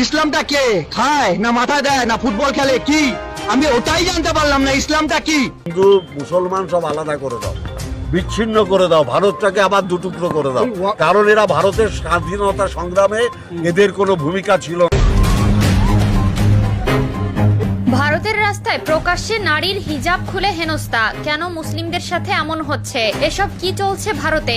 ইসলামটা কে? খায় না মাথা দেয় না ফুটবল খেলে কি? আমি ওটাই জানতে পারলাম না ইসলামটা কি? হিন্দু মুসলমান সব আলাদা করে দাও। বিচ্ছিন্ন করে দাও ভারতটাকে আবার দুটুকরো করে দাও। কারণ এরা ভারতের স্বাধীনতা সংগ্রামে এদের কোনো ভূমিকা ছিল না। ভারতের রাস্তায় প্রকাশ্যে নারীর হিজাব খুলে হেনস্তা কেন মুসলিমদের সাথে এমন হচ্ছে? এসব কি চলছে ভারতে?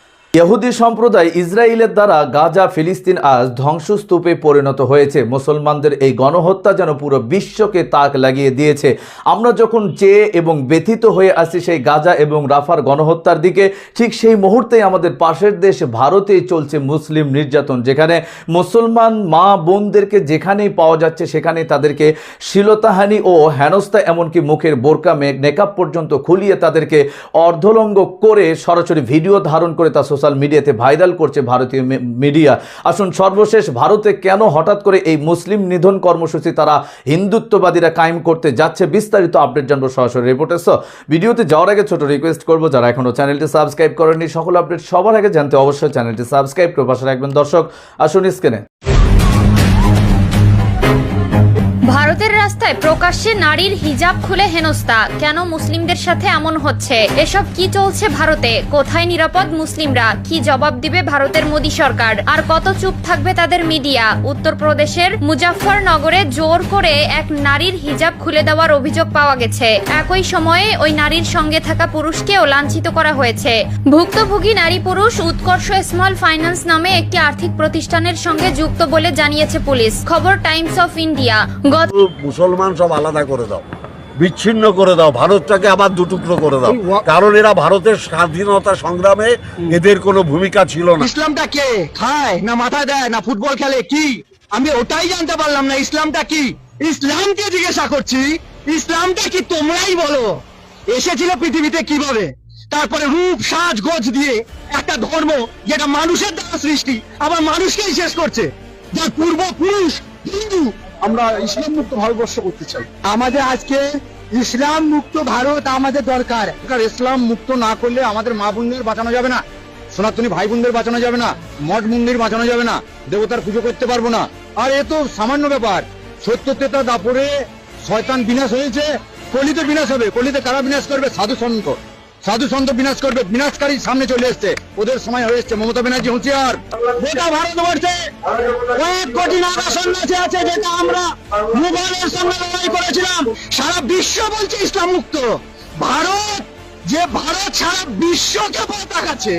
ইহুদি সম্প্রদায় ইসরায়েলের দ্বারা গাজা, ফিলিস্তিন আজ ধ্বংসস্তূপে পরিণত হয়েছে। মুসলমানদের এই গণহত্যা যেন পুরো বিশ্বকে তাক লাগিয়ে দিয়েছে। আমরা যখন চেয়ে এবং ব্যথিত হয়ে আসি সেই গাজা এবং রাফার গণহত্যার দিকে, ঠিক সেই মুহূর্তেই আমাদের পাশের দেশ ভারতেই চলছে মুসলিম নির্যাতন, যেখানে মুসলমান মা বোনদেরকে যেখানেই পাওয়া যাচ্ছে সেখানেই তাদেরকে শিলতাহানি ও হেনস্থা, এমনকি মুখের বোরকা নেকাব পর্যন্ত খুলিয়ে তাদেরকে অর্ধলঙ্গ করে সরাসরি ভিডিও ধারণ করে তা সোশ্যাল মিডিয়াতে ভাইরাল করছে ভারতীয় মিডিয়া। আসুন সর্বশেষ, ভারতে কেন হঠাৎ করে এই মুসলিম নিধন কর্মসূচি তারা হিন্দুত্ববাদীরা কায়েম করতে যাচ্ছে বিস্তারিত আপডেট জানব সরাসরি রিপোর্টার্স ভিডিওতে যাওয়ার আগে ছোট রিকোয়েস্ট করব, যারা এখনও চ্যানেলটি সাবস্ক্রাইব করেননি, সকল আপডেট সবার আগে জানতে অবশ্যই চ্যানেলটি সাবস্ক্রাইব করে পাশে রাখবেন। দর্শক, আসুন স্ক্রিনে ভারতের রাস্তায় প্রকাশ্যে নারীর হিজাব খুলে হেনস্তা কেন মুসলিমদের সাথে এমন হচ্ছে? এসব কি চলছে ভারতে? কোথায় নিরাপদ মুসলিমরা? কি জবাব দিবে ভারতের মোদী সরকার? আর কত চুপ থাকবে তাদের মিডিয়া? উত্তরপ্রদেশের মুজাফফরনগরে জোর করে এক নারীর হিজাব খুলে দেওয়ার অভিযোগ পাওয়া গেছে। একই সময়ে ওই নারীর সঙ্গে থাকা পুরুষকেও লাঞ্ছিত করা হয়েছে। ভুক্তভোগী নারী পুরুষ উৎকর্ষ স্মল ফাইন্যান্স নামে একটি আর্থিক প্রতিষ্ঠানের সঙ্গে যুক্ত বলে জানিয়েছে পুলিশ। খবর টাইমস অফ ইন্ডিয়া। গত মুসলমান সব আলাদা করে দাও বিচ্ছিন্ন করে দাও ভারতটাকে আবার দুটুকরো করে দাও। কারণ এরা ভারতের স্বাধীনতা সংগ্রামে এদের কোনো ভূমিকা ছিল না। ইসলামটা কে? খায় না মাথা দেয় না ফুটবল খেলে কি? আমি ওটাই জানতে পারলাম না ইসলামটা কি? ইসলামকে জিজ্ঞাসা করছি ইসলামটা কি তোমরাই বলো? এসেছিল পৃথিবীতে কীভাবে? তারপরে রূপ সাজ গোজ দিয়ে একটা ধর্ম যেটা মানুষের দ্বারা সৃষ্টি আবার মানুষকেই শেষ করছে। যার পূর্বপুরুষ হিন্দু আমরা ইসলাম মুক্ত ভারতবর্ষ করতে চাই। আমাদের আজকে ইসলাম মুক্ত ভারত আমাদের দরকার। ইসলাম মুক্ত না করলে আমাদের মা বোনদের বাঁচানো যাবে না সনাতনী ভাই বোনদের বাঁচানো যাবে না মঠ মন্দির বাঁচানো যাবে না দেবতার পুজো করতে পারব না। আর এ তো সামান্য ব্যাপার সত্য তেতা দাপরে শয়তান বিনাশ হয়েছে কলিতে বিনাশ হবে কলিতে কারা বিনাশ করবে? সাধু সন্ত। সাধু সন্ত বিনাশ করবে, বিনাশকারী সামনে চলে এসছে। ওদের সময় হয়ে এসছে। মমতা ব্যানার্জি হুঁশিয়ার। গোটা ভারতবর্ষে এক কোটি নাগা সন্ন্যাসী আছে যেটা আমরা মুঘলের সঙ্গে লড়াই করেছিলাম। সারা বিশ্ব বলছে ইসলাম মুক্ত ভারত, যে ভারত সারা বিশ্বকে পথ দেখাচ্ছে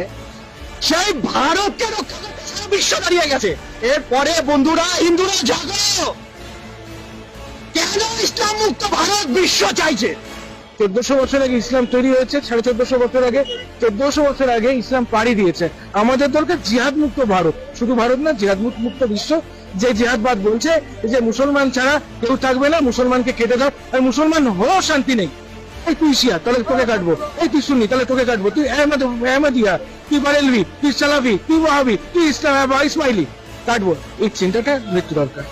সেই ভারতকে রক্ষা করতে সারা বিশ্ব দাঁড়িয়ে গেছে। এরপরে বন্ধুরা, হিন্দুরা, জাগো। কেন ইসলাম মুক্ত ভারত বিশ্ব চাইছে? চোদ্দশো বছর আগে ইসলাম তৈরি হয়েছে, সাড়ে চোদ্দশো বছর আগে, চোদ্দশো বছর আগে ইসলাম পাড়ি দিয়েছে। আমাদের দরকার জিহাদ মুক্ত ভারত। শুধু ভারত না জিহাদ মুক্ত বিশ্ব। যে জিহাদবাদ বলছে যে মুসলমান ছাড়া কেউ থাকবে না, মুসলমানকে কেটে দাও। আর মুসলমান হও শান্তি নেই। এই তুই শিয়া, তাহলে তোকে কাটবো। এই তুই শুনি তাহলে তোকে কাটবো। তুই আহমদ তুই বারেলভি, তুই সালাফি, তুই ওয়াহাবি, তুই ইসলাম ইসমাইলি। কাটবো। এই চিন্তাটা মৃত্যু দরকার।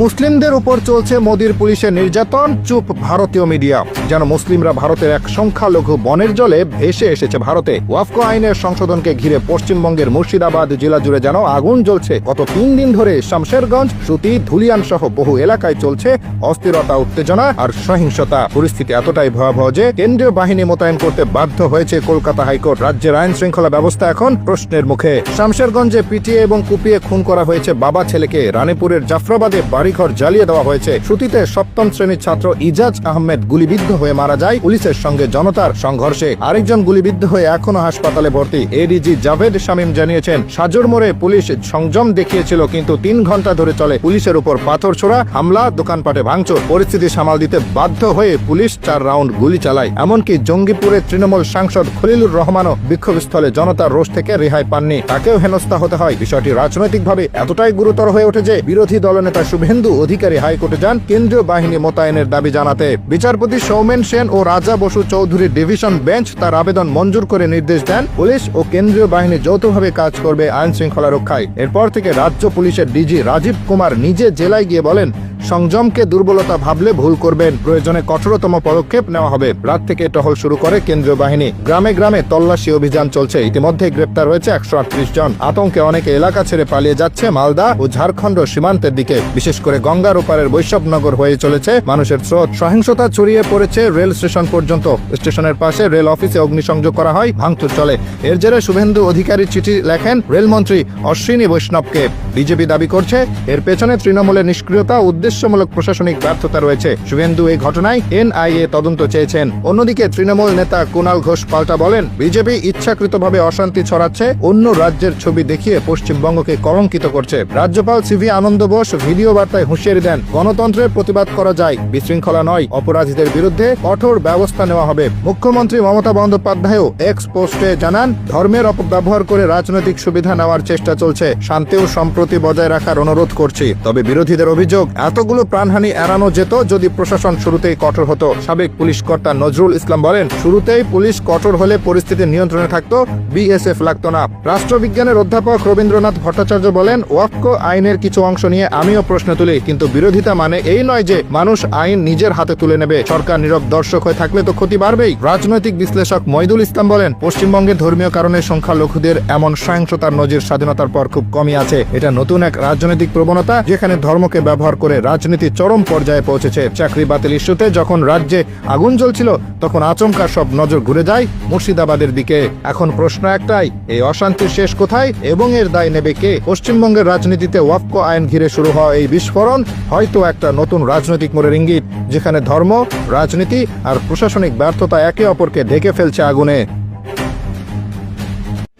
মুসলিমদের উপর চলছে মোদির পুলিশের নির্যাতন চুপ ভারতীয় মিডিয়া। যেন মুসলিমরা ভারতের এক সংখ্যালঘু বনের জলে ভেসে এসেছে ভারতে। ওয়াফকো আইনের সংশোধনকে ঘিরে পশ্চিমবঙ্গের মুর্শিদাবাদ জেলা জুড়ে যেন আগুন জ্বলছে। গত তিন দিন ধরে শামশেরগঞ্জ, সুতি ধুলিয়ান সহ বহু এলাকায় চলছে অস্থিরতা, উত্তেজনা আর সহিংসতা। পরিস্থিতি এতটাই ভয়াবহ যে কেন্দ্রীয় বাহিনী মোতায়েন করতে বাধ্য হয়েছে কলকাতা হাইকোর্ট। রাজ্যের আইন শৃঙ্খলা ব্যবস্থা এখন প্রশ্নের মুখে। শামশেরগঞ্জে পিটিয়ে এবং কুপিয়ে খুন করা হয়েছে বাবা ছেলেকে। রানীপুরের জাফরাবাদে বাড়িঘর জ্বালিয়ে দেওয়া হয়েছে। সুতিতে সপ্তম শ্রেণির ছাত্র ইজাজ আহমেদ গুলিবিদ্ধ হয়ে মারা যায়, পুলিশের সঙ্গে জনতার সংঘর্ষে আরেকজন গুলিবিদ্ধ হয়ে এখনও হাসপাতালে ভর্তি। এডিজি জাভেদ শামীম জানিয়েছেন, সাজর মোড়ে পুলিশ সংযম দেখিয়েছিল, কিন্তু তিন ঘণ্টা ধরে চলে পুলিশের উপর পাথর ছোড়া হামলা, দোকানপাটে ভাঙচুর। পরিস্থিতি সামাল দিতে বাধ্য হয়ে পুলিশ চার রাউন্ড গুলি চালায়। এমনকি জঙ্গিপুরের তৃণমূল সাংসদ খলিলুর রহমানও বিক্ষোভস্থলে জনতার রোষ থেকে রেহাই পাননি। তাকেও হেনস্থা হতে হয়। বিষয়টি রাজনৈতিকভাবে এতটাই গুরুতর হয়ে ওঠে যে, বিরোধী দলনেতা শুভেন্দু অধিকারী হাইকোর্টে যান, কেন্দ্রীয় বাহিনী মোতায়েনের দাবি জানাতে। বিচারপতি সৌমেন সেন ও রাজা বসু চৌধুরীর ডিভিশন বেঞ্চ তার আবেদন মঞ্জুর করে নির্দেশ দেন পুলিশ ও কেন্দ্রীয় বাহিনী যৌথভাবে কাজ করবে আইন শৃঙ্খলা রক্ষায়। এরপর থেকে রাজ্য পুলিশের ডিজি রাজীব কুমার নিজে জেলায় গিয়ে বলেন সংযমকে দুর্বলতা ভাবলে ভুল করবেন। প্রয়োজনে কঠোরতম পদক্ষেপ নেওয়া হবে। রাত থেকে টহল শুরু করে কেন্দ্রীয় বাহিনী। গ্রামে গ্রামে তল্লাশি অভিযান চলছে। ইতিমধ্যে গ্রেপ্তার হয়েছে একশো আটত্রিশ জন। আতঙ্কে অনেকে এলাকা ছেড়ে পালিয়ে যাচ্ছে মালদা ও ঝাড়খণ্ড সীমান্তের দিকে। বিশেষ করে গঙ্গার ওপারের বৈষ্ণবনগর হয়ে চলেছে মানুষের স্রোত। সহিংসতা ছড়িয়ে পড়েছে রেল স্টেশন পর্যন্ত। স্টেশনের পাশে রেল অফিসে অগ্নিসংযোগ করা হয়, ভাঙচুর চলে। এর জেরে শুভেন্দু অধিকারী চিঠি লেখেন, রেলমন্ত্রী অশ্বিনী বৈষ্ণবকে। বিজেপি দাবি করছে, এর পেছনে তৃণমূলের নিষ্ক্রিয়তা ও উদ্দেশ্যমূলক প্রশাসনিক ব্যর্থতা রয়েছে। শুভেন্দু, এই ঘটনায় এনআইএ তদন্ত চেয়েছেন। অন্যদিকে তৃণমূল নেতা কুণাল ঘোষ পাল্টা বলেন, বিজেপি ইচ্ছাকৃতভাবে অশান্তি ছড়াচ্ছে, অন্য রাজ্যের ছবি দেখিয়ে পশ্চিমবঙ্গকে কলঙ্কিত করছে। রাজ্যপাল সিভি আনন্দ বোস ভিডিও বার্তায় হুঁশিয়ারি দেন গণতন্ত্রের প্রতিবাদ করা যায়, বিশৃঙ্খলা নয়, অপরাধীদের বিরুদ্ধে কঠোর ব্যবস্থা নেওয়া হবে। মুখ্যমন্ত্রী মমতা বন্দ্যোপাধ্যায়ও এক্স পোস্টে জানান, ধর্মের অপব্যবহার করে রাজনৈতিক সুবিধা নেওয়ার চেষ্টা চলছে শান্তি ও সম্প্রতি বজায় রাখার অনুরোধ করছি। তবে বিরোধীদের অভিযোগ, এতগুলো প্রাণহানি এড়ানো যেত যদি প্রশাসন শুরুতেই কঠোর হতো। সাবেক পুলিশ কর্তা নজরুল ইসলাম বলেন, শুরুতেই পুলিশ কঠোর হলে পরিস্থিতি নিয়ন্ত্রণে থাকতো, বিএসএফ লাগতো না। রাষ্ট্রবিজ্ঞানের অধ্যাপক রবীন্দ্রনাথ ভট্টাচার্য বলেন, ওয়াক্কো আইনের কিছু অংশ নিয়ে আমিও প্রশ্ন তুলি, কিন্তু বিরোধিতা মানে এই নয় যে মানুষ আইন নিজের হাতে তুলে নেবে। সরকার নীরব দর্শক হয়ে থাকলে তো ক্ষতি বাড়বেই। রাজনৈতিক বিশ্লেষক মইদুল ইসলাম বলেন পশ্চিমবঙ্গে ধর্মীয় কারণে সংখ্যালঘুদের এমন সহিংসতার নজির স্বাধীনতার পর খুব কমই আছে। এটা নতুন এক রাজনৈতিক প্রবণতা, যেখানে ধর্মকে ব্যবহার করে রাজনীতি চরম পর্যায়ে পৌঁছেছে। চাকরি বাতিল ইস্যুতে যখন রাজ্যে আগুন জ্বলছিল, তখন আচমকা সব নজর ঘুরে যায় মুর্শিদাবাদের দিকে। এখন প্রশ্ন একটাই এই অশান্তির শেষ কোথায় এবং এর দায় নেবে কে? পশ্চিমবঙ্গের রাজনীতিতে ওয়াফকো আইন ঘিরে শুরু হওয়া এই বিস্ফোরণ হয়তো একটা নতুন রাজনৈতিক মোড়ের ইঙ্গিত, যেখানে ধর্ম, রাজনীতি আর প্রশাসনিক ব্যর্থতা একে অপরকে ঢেকে ফেলছে আগুনে।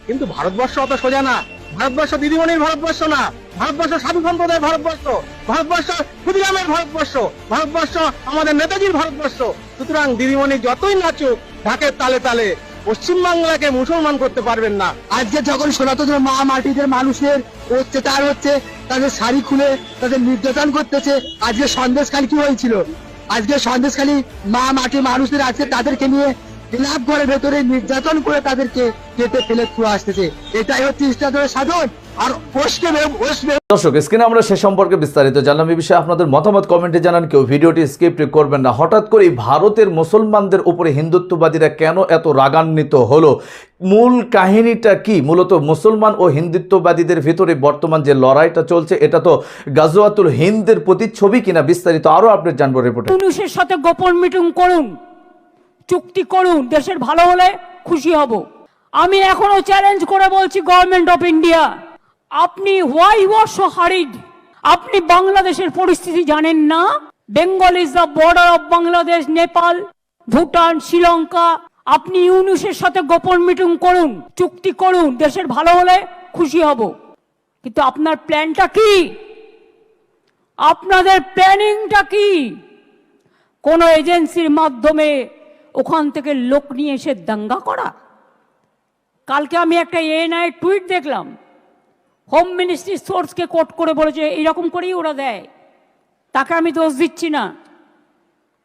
কিন্তু ভারতবর্ষ অত সোজা না। ভারতবর্ষ দিদিমণির ভারতবর্ষ না। ভারতবর্ষ সাধু সম্প্রদায়ের ভারতবর্ষ ভারতবর্ষ ক্ষুদিরামের ভারতবর্ষ ভারতবর্ষ আমাদের নেতাজির ভারতবর্ষ। সুতরাং দিদিমণি যতই নাচুক, ঢাকের তালে তালে পশ্চিমবাংলাকে মুসলমান করতে পারবেন না। আজকে যখন সনাতন মা মাটিদের মানুষের অত্যাচার হচ্ছে, তাদের শাড়ি খুলে তাদের নির্যাতন করতেছে, আজকে সন্দেশখালি কি হয়েছিল? আজকে সন্দেশখালি মা মাটি মানুষদের আছে তাদেরকে নিয়ে ক্লাব ঘরের ভেতরে নির্যাতন করে তাদেরকে কেটে ফেলে ছুঁয়ে আসতেছে। এটাই হচ্ছে ইসলামের সাধন। আর দর্শক স্ক্রিনে আমরা সে সম্পর্কে বিস্তারিত জানলাম। এই বিষয়ে আপনাদের মতামত কমেন্টে জানান। কেউ ভিডিওটি স্কিপ করবেন না। হঠাৎ করে ভারতের মুসলমানদের উপরে হিন্দুত্ববাদীরা কেন এত রাগান্বিত হলো? মূল কাহিনীটা কি? মূলত মুসলমান ও হিন্দুত্ববাদীদের ভিতরে বর্তমান যে লড়াইটা চলছে এটা তো গাজওয়াতুল হিন্দের প্রতিচ্ছবি কিনা বিস্তারিত আরও আপডেট জানব রিপোর্টে পুলিশের সাথে গোপন মিটিং করুন চুক্তি করুন দেশের ভালো হলে খুশি হব। আমি এখনও চ্যালেঞ্জ করে বলছি গভর্নমেন্ট অফ ইন্ডিয়া আপনি হোয়াই ওয়ার হারিড আপনি বাংলাদেশের পরিস্থিতি জানেন না? Bengal is the border of Bangladesh Nepal Bhutan Sri Lanka আপনি ইউনুসের সাথে গোপন মিটিং করুন, চুক্তি করুন, দেশের ভালো হলে খুশি হব। কিন্তু আপনার প্ল্যানটা কি? আপনাদের প্ল্যানিংটা কি? কোনো এজেন্সির মাধ্যমে ওখান থেকে লোক নিয়ে এসে দাঙ্গা করা? কালকে আমি একটা এএনআই টুইট দেখলাম। হোম মিনিস্ট্রি সোর্সকে কোট করে বলেছে এইরকম করেই ওরা দেয় তাকে আমি দোষ দিচ্ছি না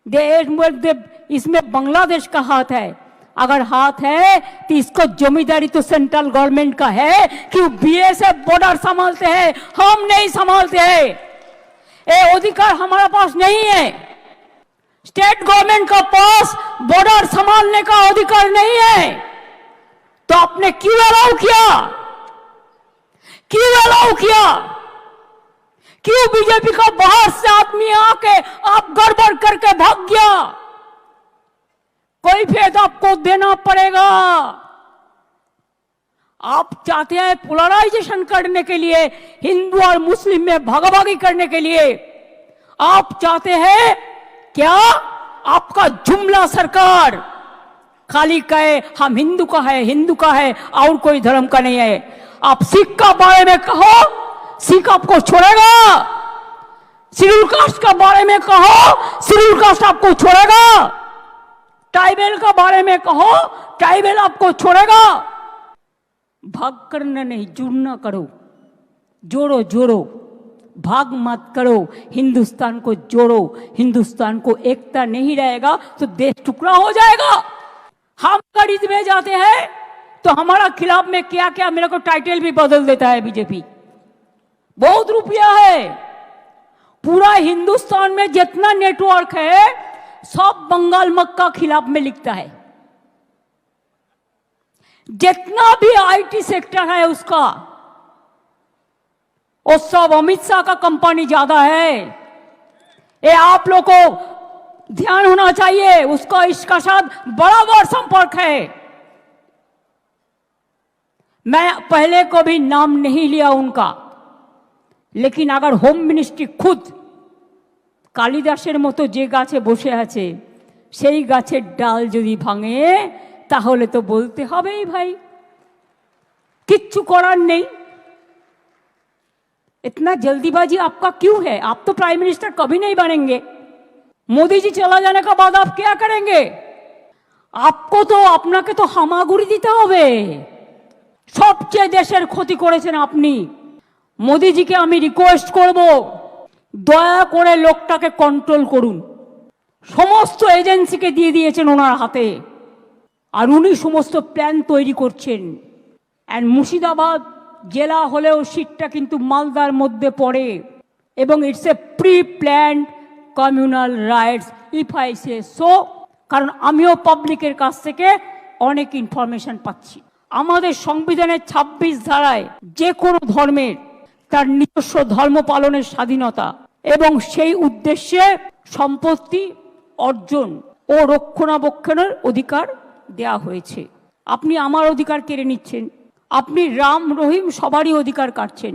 दे दे इसमें बांग्लादेश का हाथ है अगर हाथ है तो इसको जमींदारी तो सेंट्रल गवर्नमेंट का है कि बीएसएफ बॉर्डर संभालते हैं हम नहीं संभालते हैं ये अधिकार हमारा पास नहीं है स्टेट गवर्नमेंट का पास बॉर्डर संभालने का अधिकार नहीं है तो आपने क्यों अलाउ किया क्यों अलाउ किया? क्यों बीजेपी का बाहर से आदमी आके आप गड़बड़ करके भाग गया? कोई भेद आपको देना पड़ेगा। आप चाहते हैं पोलराइजेशन करने के लिए, हिंदू और मुस्लिम में भागाभागी करने के लिए। आप चाहते हैं क्या? आपका जुमला सरकार। खाली कहे, हम हिंदू का है, हिंदू का है, और कोई धर्म का नहीं है। आप सिख का बारे में कहो, सिख आपको छोड़ेगा। शेड्यूल कास्ट का बारे में कहो शेड्यूल कास्ट आपको छोड़ेगा। ट्राइबल का बारे में कहो, ट्राइबल आपको छोड़ेगा। भाग करना नहीं जुड़ना करो। जोड़ो जोड़ो। भाग मत करो। हिंदुस्तान को जोड़ो। हिंदुस्तान को एकता नहीं रहेगा तो देश टुकड़ा हो जाएगा। हम गणित में जाते हैं तो हमारा खिलाफ में क्या क्या मेरे को टाइटल भी बदल देता है बीजेपी बहुत रुपया है। पूरा हिंदुस्तान में जितना नेटवर्क है, सब बंगाल मक्का खिलाफ में लिखता है। जितना भी आईटी सेक्टर है उसका वो सब अमित शाह का कंपनी ज़्यादा है। ये आप लोग को ध्यान होना चाहिए, उसका इसका साथ बराबर संपर्क है। मैं पहले कभी नाम नहीं लिया उनका लेकिन अगर होम मिनिस्ट्री खुद কালিদাসের মতো যে গাছে বসে আছে সেই গাছের ডাল যদি ভাঙে তাহলে তো বলতে হবেই ভাই কিচ্ছু করার নেই इतना जल्दीबाजी आपका क्यों है आप तो प्राइम मिनिस्टर कभी नहीं बनेंगे मोदी जी चला जाने का बाद आप क्या करेंगे आपको তো আপনাকে তো হামাগুড়ি দিতে হবে সবচেয়ে দেশের ক্ষতি করেছেন আপনি। মোদিজিকে আমি রিকোয়েস্ট করব, দয়া করে লোকটাকে কন্ট্রোল করুন। সমস্ত এজেন্সিকে দিয়ে দিয়েছেন ওনার হাতে। আর উনি সমস্ত প্ল্যান তৈরি করছেন। অ্যান্ড মুর্শিদাবাদ জেলা হলেও সিটটা কিন্তু মালদার মধ্যে পড়ে। এবং it's a pre planned communal riots if I say so কারণ আমিও পাবলিকের কাছ থেকে অনেক ইনফরমেশন পাচ্ছি। আমাদের সংবিধানের ২৬ ধারায় যে কোনো ধর্মের তার নিজস্ব ধর্ম পালনের স্বাধীনতা এবং সেই উদ্দেশ্যে সম্পত্তি অর্জন ও রক্ষণাবেক্ষণের অধিকার দেয়া হয়েছে। আপনি আমার অধিকার কেড়ে নিচ্ছেন। আপনি রাম, রহিম সবারই অধিকার কাটছেন।